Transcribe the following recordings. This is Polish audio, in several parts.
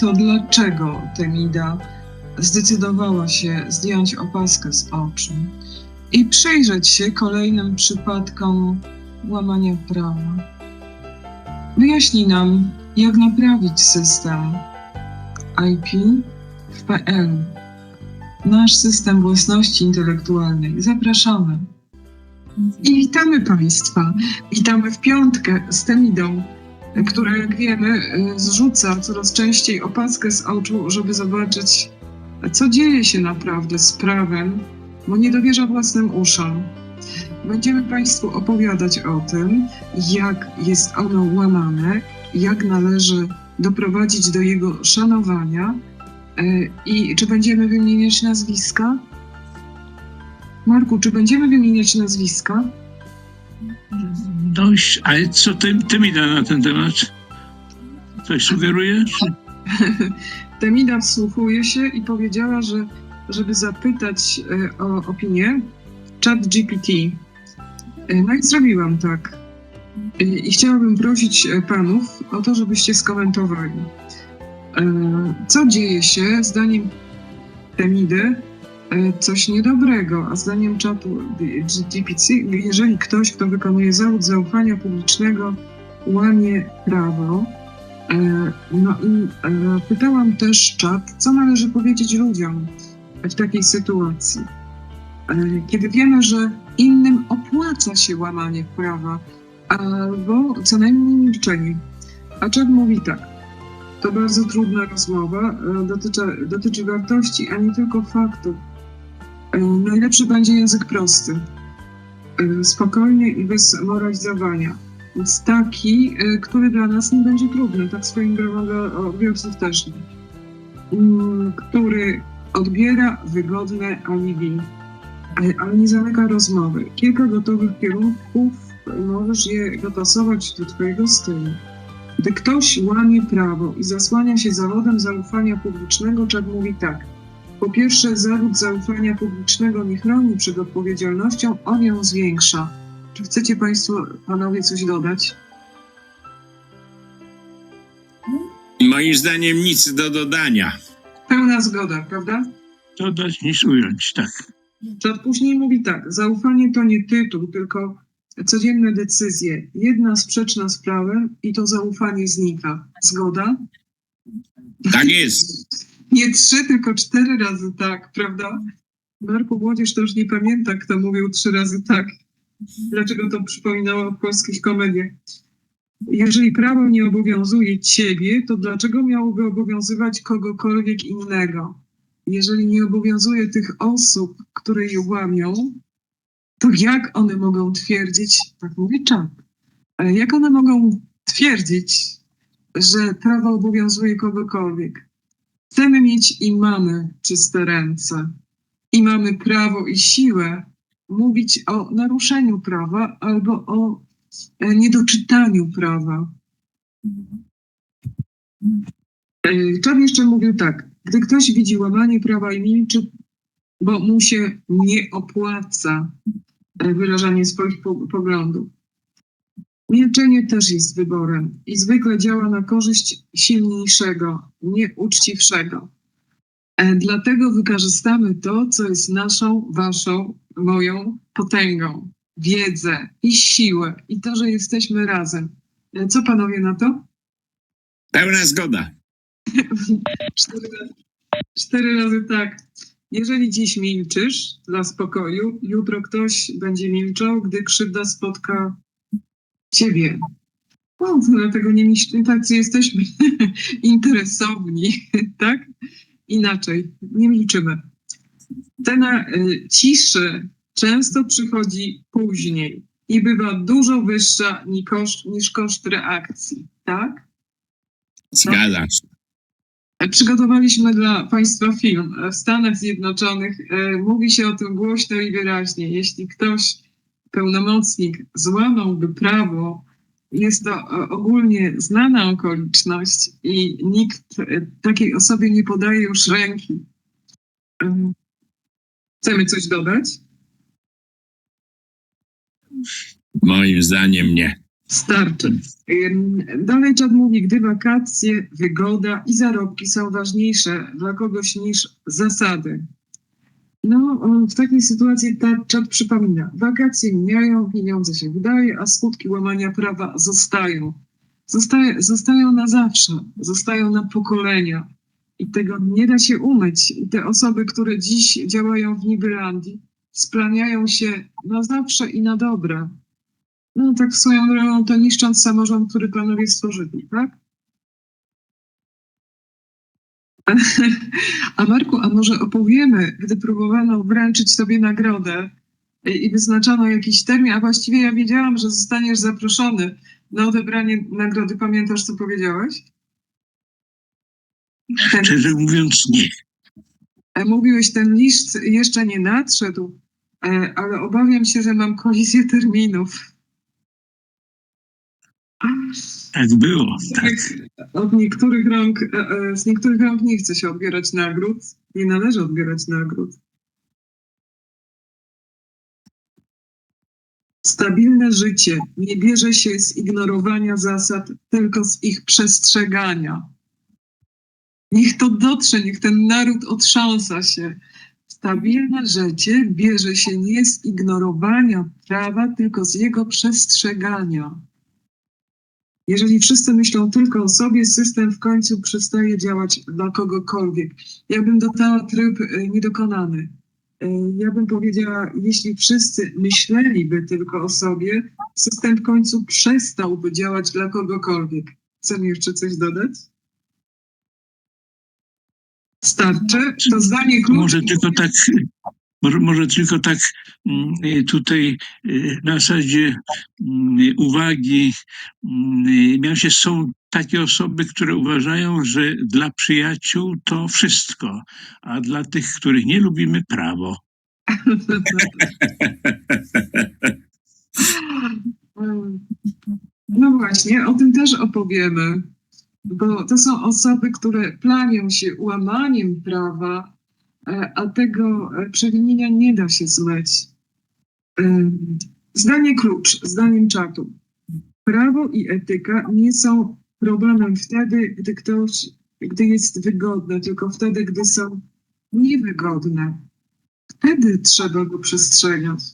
to, dlaczego Temida zdecydowała się zdjąć opaskę z oczu i przyjrzeć się kolejnym przypadkom łamania prawa. Wyjaśni nam, jak naprawić system IP w PL, nasz system własności intelektualnej. Zapraszamy. I witamy Państwa. Witamy w piątkę z Temidą, która, jak wiemy, y, zrzuca coraz częściej opaskę z oczu, żeby zobaczyć, co dzieje się naprawdę z prawem, bo nie dowierza własnym uszom. Będziemy Państwu opowiadać o tym, jak jest ono łamane, jak należy doprowadzić do jego szanowania y, i czy będziemy wymieniać nazwiska. Marku, czy będziemy wymieniać nazwiska? Dość, ale co ty, ty mi da na ten temat? Coś sugerujesz? Temida wsłuchuje się i powiedziała, że żeby zapytać e, o opinię, chat GPT. E, No i zrobiłam tak. E, I chciałabym prosić panów o to, żebyście skomentowali. Co dzieje się, zdaniem Temidy, coś niedobrego, a zdaniem czatu GPT, jeżeli ktoś, kto wykonuje zawód zaufania publicznego, łamie prawo, E, No i e, pytałam też czat, co należy powiedzieć ludziom w takiej sytuacji. E, Kiedy wiemy, że innym opłaca się łamanie prawa, albo co najmniej milczenie. A czat mówi tak. To bardzo trudna rozmowa, e, dotyczy, dotyczy wartości, a nie tylko faktów. E, Najlepszy będzie język prosty, e, spokojny i bez moralizowania. Więc taki, y, który dla nas nie będzie trudny, tak swoim drogą dla odbiorców też nie. Mm, Który odbiera wygodne alibi, ale- nie zamyka rozmowy. Kilka gotowych kierunków, możesz je dopasować do twojego stylu. Gdy ktoś łamie prawo i zasłania się zawodem zaufania publicznego, Czad mówi tak. Po pierwsze, zawód zaufania publicznego nie chroni przed odpowiedzialnością, on ją zwiększa. Czy chcecie Państwo, panowie, coś dodać? Moim zdaniem nic do dodania. Pełna zgoda, prawda? Dodać niż ująć, tak. Czad później mówi tak, zaufanie to nie tytuł, tylko codzienne decyzje. Jedna sprzeczna z prawem i to zaufanie znika. Zgoda? Tak jest. Nie trzy, tylko cztery razy tak, prawda? Marku, młodzież to już nie pamięta, kto mówił trzy razy tak. Dlaczego to przypominało w polskich komediach? Jeżeli prawo nie obowiązuje ciebie, to dlaczego miałoby obowiązywać kogokolwiek innego? Jeżeli nie obowiązuje tych osób, które je łamią, to jak one mogą twierdzić, tak mówi czat, ale jak one mogą twierdzić, że prawo obowiązuje kogokolwiek? Chcemy mieć i mamy czyste ręce. I mamy prawo i siłę mówić o naruszeniu prawa albo o e, niedoczytaniu prawa. E, Czad jeszcze mówił tak. Gdy ktoś widzi łamanie prawa i milczy, bo mu się nie opłaca e, wyrażanie swoich po- poglądów. Milczenie też jest wyborem i zwykle działa na korzyść silniejszego, nieuczciwszego. E, Dlatego wykorzystamy to, co jest naszą, waszą, moją potęgą, wiedzę i siłę i to, że jesteśmy razem. E, Co panowie na to? Pełna zgoda. Cztery razy, cztery razy tak. Jeżeli dziś milczysz dla spokoju, jutro ktoś będzie milczał, gdy krzywda spotka ciebie. No, dlatego nie milczmy, tacy jesteśmy interesowni, tak? Inaczej, nie milczymy. Cena y, ciszy często przychodzi później i bywa dużo wyższa ni koszt, niż koszt reakcji, tak? Zgadzam się. Przygotowaliśmy dla Państwa film. W Stanach Zjednoczonych e, mówi się o tym głośno i wyraźnie. Jeśli ktoś, pełnomocnik, złamałby prawo, jest to e, ogólnie znana okoliczność i nikt e, takiej osobie nie podaje już ręki. Chcemy coś dodać? Moim zdaniem nie. Starczy. Dalej czat mówi, gdy wakacje, wygoda i zarobki są ważniejsze dla kogoś niż zasady. No, o, w takiej sytuacji ta czat przypomina. Wakacje mijają, pieniądze się wydaje, a skutki łamania prawa zostają. Zostaje, zostają na zawsze, zostają na pokolenia. I tego nie da się umyć. I te osoby, które dziś działają w Nibylandii, splaniają się na zawsze i na dobre. No tak swoją drogą to niszcząc samorząd, który panowie stworzyli, tak? A Marku, a może opowiemy, gdy próbowano wręczyć sobie nagrodę i wyznaczano jakiś termin, a właściwie ja wiedziałam, że zostaniesz zaproszony na odebranie nagrody. Pamiętasz, co powiedziałeś? Ten, Szczerze mówiąc, nie. e, mówiłeś, ten list jeszcze nie nadszedł, e, ale obawiam się, że mam kolizję terminów. Tak było. Tak. Od niektórych rąk, e, e, z niektórych rąk nie chce się odbierać nagród. Nie należy odbierać nagród. Stabilne życie nie bierze się z ignorowania zasad, tylko z ich przestrzegania. Niech to dotrze, niech ten naród otrząsa się. Stabilne życie bierze się nie z ignorowania prawa, tylko z jego przestrzegania. Jeżeli wszyscy myślą tylko o sobie, system w końcu przestaje działać dla kogokolwiek. Ja bym dodała tryb e, niedokonany. E, Ja bym powiedziała, jeśli wszyscy myśleliby tylko o sobie, system w końcu przestałby działać dla kogokolwiek. Chcemy jeszcze coś dodać? Starczy? To zdanie klucz. Może tylko tak, może, może tylko tak mm, y, tutaj y, na zasadzie mm, uwagi, mm, y, mianowicie są takie osoby, które uważają, że dla przyjaciół to wszystko, a dla tych, których nie lubimy, prawo. No właśnie, o tym też opowiemy, bo to są osoby, które plamią się łamaniem prawa, a tego e, przewinienia nie da się zmyć. Ym, Zdanie klucz, zdaniem czatu. Prawo i etyka nie są problemem wtedy, gdy ktoś, gdy jest wygodne, tylko wtedy, gdy są niewygodne. Wtedy trzeba go przestrzegać.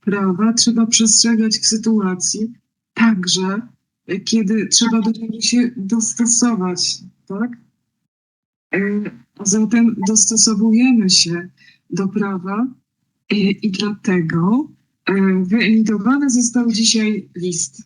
Prawa trzeba przestrzegać w sytuacji, także e, kiedy trzeba do niego się dostosować, tak? A Zatem dostosowujemy się do prawa e, i dlatego e, wyemitowany został dzisiaj list,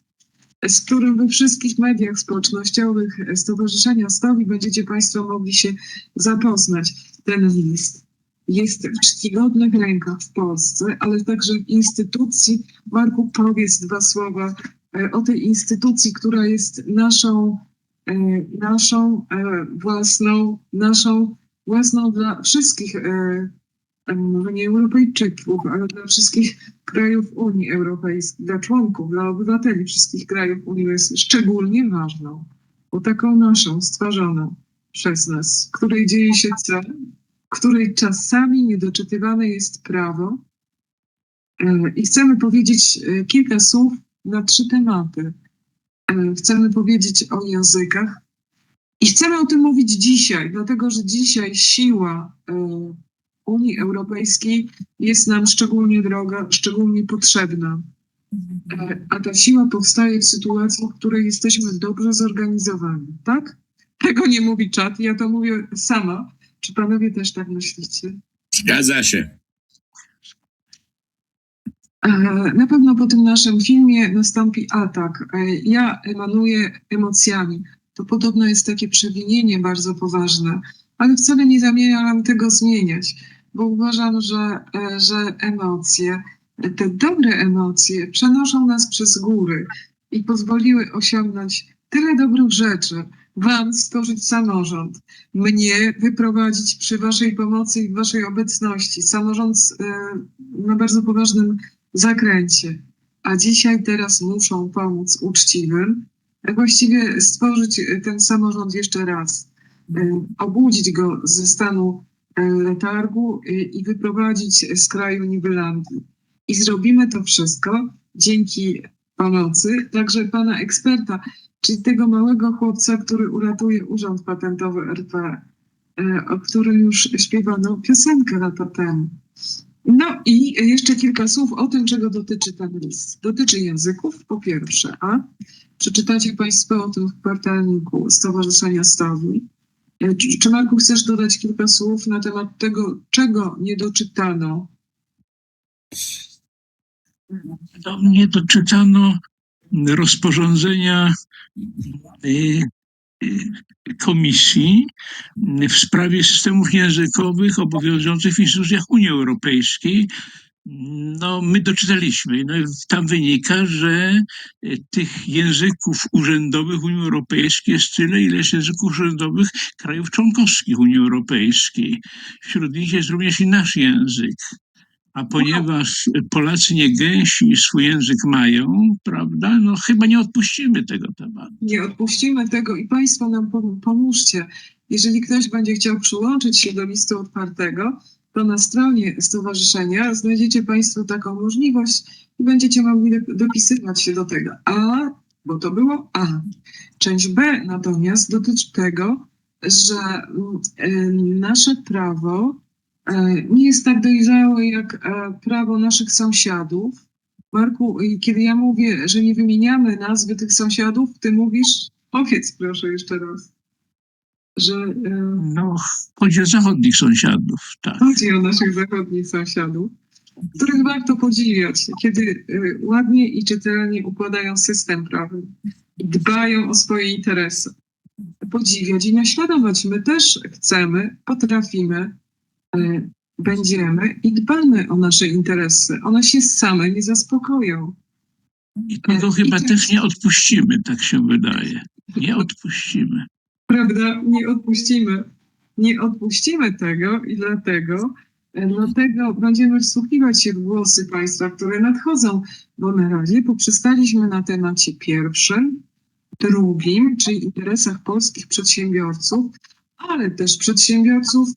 z którym we wszystkich mediach społecznościowych e, Stowarzyszenia Stowi będziecie Państwo mogli się zapoznać. Ten list jest w czcigodnych rękach w Polsce, ale także w instytucji. Marku, powiedz dwa słowa o tej instytucji, która jest naszą, naszą własną, naszą własną dla wszystkich, e, e, może nie Europejczyków, ale dla wszystkich krajów Unii Europejskiej, dla członków, dla obywateli wszystkich krajów Unii jest szczególnie ważną, bo taką naszą, stworzoną przez nas, której dzieje się co? w której czasami niedoczytywane jest prawo. E, I chcemy powiedzieć e, kilka słów na trzy tematy. Chcemy powiedzieć o językach i chcemy o tym mówić dzisiaj, dlatego że dzisiaj siła e, Unii Europejskiej jest nam szczególnie droga, szczególnie potrzebna. E, A ta siła powstaje w sytuacji, w której jesteśmy dobrze zorganizowani, tak? Tego nie mówi czat, ja to mówię sama. Czy panowie też tak myślicie? Zgadza się. E, Na pewno po tym naszym filmie nastąpi atak. Ja emanuję emocjami. To podobno jest takie przewinienie bardzo poważne, ale wcale nie zamierzam tego zmieniać, bo uważam, że, e, że emocje, te dobre emocje przenoszą nas przez góry i pozwoliły osiągnąć tyle dobrych rzeczy, wam stworzyć samorząd, mnie wyprowadzić przy waszej pomocy i waszej obecności. Samorząd e, na bardzo poważnym zakręcie. A dzisiaj, teraz muszą pomóc uczciwym, właściwie stworzyć e, ten samorząd jeszcze raz, e, obudzić go ze stanu e, letargu i wyprowadzić z kraju Nibylandii. I zrobimy to wszystko dzięki pomocy, także pana eksperta, czyli tego małego chłopca, który uratuje Urząd Patentowy RP, o którym już śpiewano piosenkę lata temu. No i jeszcze kilka słów o tym, czego dotyczy ten list. Dotyczy języków, po pierwsze, a przeczytacie Państwo o tym w kwartalniku Stowarzyszenia Stawi. E, Czy, Marku chcesz dodać kilka słów na temat tego, czego nie doczytano? Do mnie doczytano rozporządzenia y, komisji w sprawie systemów językowych obowiązujących w instytucjach Unii Europejskiej. No, my doczytaliśmy. No, tam wynika, że y, tych języków urzędowych Unii Europejskiej jest tyle, ile jest języków urzędowych krajów członkowskich Unii Europejskiej. Wśród nich jest również i nasz język. A ponieważ Polacy nie gęsi swój język mają, prawda, no chyba nie odpuścimy tego tematu. Nie odpuścimy tego i Państwo nam pom- pomóżcie. Jeżeli ktoś będzie chciał przyłączyć się do listu otwartego, to na stronie stowarzyszenia znajdziecie Państwo taką możliwość i będziecie mogli do- dopisywać się do tego. A, bo to było A. Część B natomiast dotyczy tego, że mm, e, nasze prawo nie jest tak dojrzałe jak e, prawo naszych sąsiadów. Marku, kiedy ja mówię, że nie wymieniamy nazwy tych sąsiadów, ty mówisz, powiedz proszę jeszcze raz, że e, No, chodzi o zachodnich sąsiadów, tak. chodzi o naszych zachodnich sąsiadów, których warto podziwiać, kiedy e, ładnie i czytelnie układają system prawny dbają o swoje interesy. Podziwiać i naśladować. My też chcemy, potrafimy, e, będziemy i dbamy o nasze interesy. One się same nie zaspokoją. I tego chyba też nie odpuścimy, tak się wydaje. Nie odpuścimy. prawda, nie odpuścimy. Nie odpuścimy tego i dlatego, e, dlatego będziemy wsłuchiwać się w głosy państwa, które nadchodzą, bo na razie poprzestaliśmy na temacie pierwszym, drugim, czyli interesach polskich przedsiębiorców, ale też przedsiębiorców e,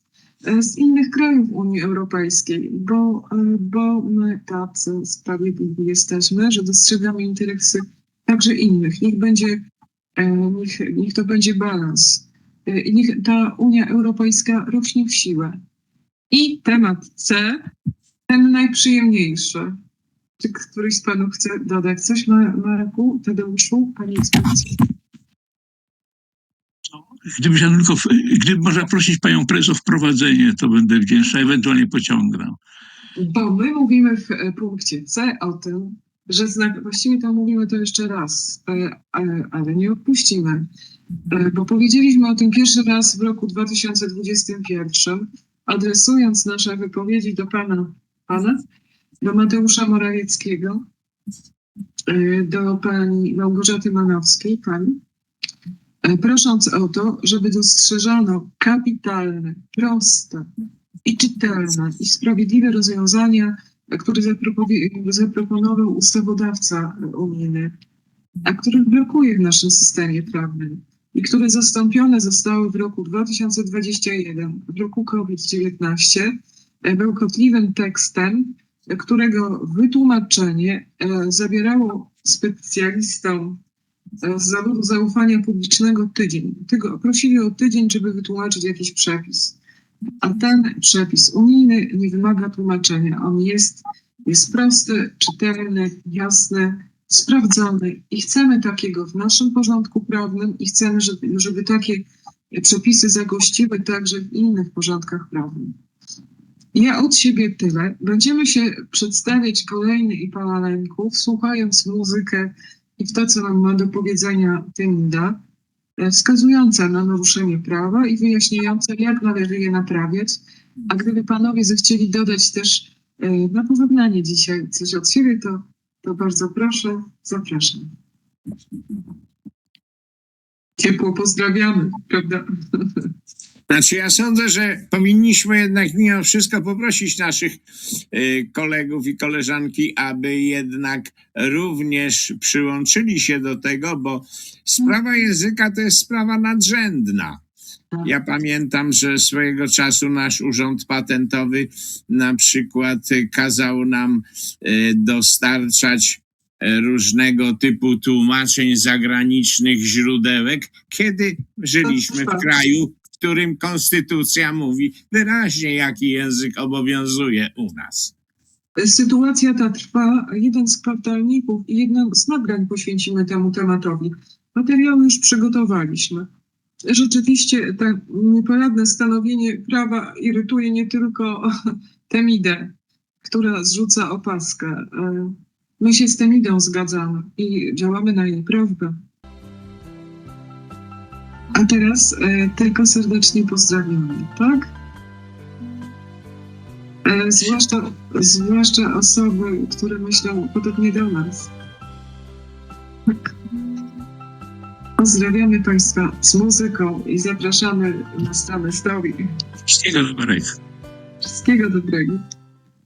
z innych krajów Unii Europejskiej, bo, e, bo my tacy sprawiedliwi jesteśmy, że dostrzegamy interesy także innych. Niech będzie E, Niech, niech to będzie balans. E, niech ta Unia Europejska rośnie w siłę. I temat C, ten najprzyjemniejszy. Czy któryś z panów chce dodać coś, Ma- Marku, Tadeuszu, panie inspekcji? Gdyby, się tylko, gdyby można prosić panią prezes o wprowadzenie, to będę wdzięczny, ewentualnie pociągnę. Bo my mówimy w e, punkcie C o tym, że znak, właściwie to mówimy to jeszcze raz, e, e, ale nie odpuścimy. E, Bo powiedzieliśmy o tym pierwszy raz w roku 2021, adresując nasze wypowiedzi do pana, pana do Mateusza Morawieckiego, do pani Małgorzaty Manowskiej, pani, prosząc o to, żeby dostrzeżono kapitalne, proste i czytelne i sprawiedliwe rozwiązania, które zaproponował ustawodawca unijny, a których brakuje w naszym systemie prawnym i które zastąpione zostały w roku 2021, w roku COVID-19, e, bełkotliwym tekstem, e, którego wytłumaczenie e, zabierało specjalistom e, zaufania publicznego tydzień. Tego, prosili o tydzień, żeby wytłumaczyć jakiś przepis. A ten przepis unijny nie wymaga tłumaczenia. On jest, jest prosty, czytelny, jasny, sprawdzony i chcemy takiego w naszym porządku prawnym i chcemy, żeby, żeby takie przepisy zagościły także w innych porządkach prawnych. Ja od siebie tyle. Będziemy się przedstawiać kolejny i pomaleńku, słuchając muzykę i w to, co nam ma do powiedzenia Tynda, e, wskazująca na naruszenie prawa i wyjaśniająca, jak należy je naprawiać. A gdyby panowie zechcieli dodać też e, na pożegnanie dzisiaj coś od siebie, to, to bardzo proszę, zapraszam. Ciepło pozdrawiamy, prawda? Znaczy ja sądzę, że powinniśmy jednak mimo wszystko poprosić naszych y, kolegów i koleżanki, aby jednak również przyłączyli się do tego, bo sprawa języka to jest sprawa nadrzędna. Ja pamiętam, że swojego czasu nasz urząd patentowy na przykład y, kazał nam y, dostarczać e, różnego typu tłumaczeń zagranicznych źródełek, kiedy żyliśmy w Tak. kraju, którym konstytucja mówi wyraźnie, jaki język obowiązuje u nas. Sytuacja ta trwa. Jeden z kwartalników i jedno z nagrań poświęcimy temu tematowi. Materiały już przygotowaliśmy. Rzeczywiście to nieporadne stanowienie prawa irytuje nie tylko Temidę, która zrzuca opaskę. E, My się z Temidą zgadzamy i działamy na jej prośbę. A teraz e, tylko serdecznie pozdrawiamy, tak? E, zwłaszcza, zwłaszcza osoby, które myślą podobnie do nas. Tak. Pozdrawiamy Państwa z muzyką i zapraszamy na stronę story. Wszystkiego dobrego. Wszystkiego dobrego.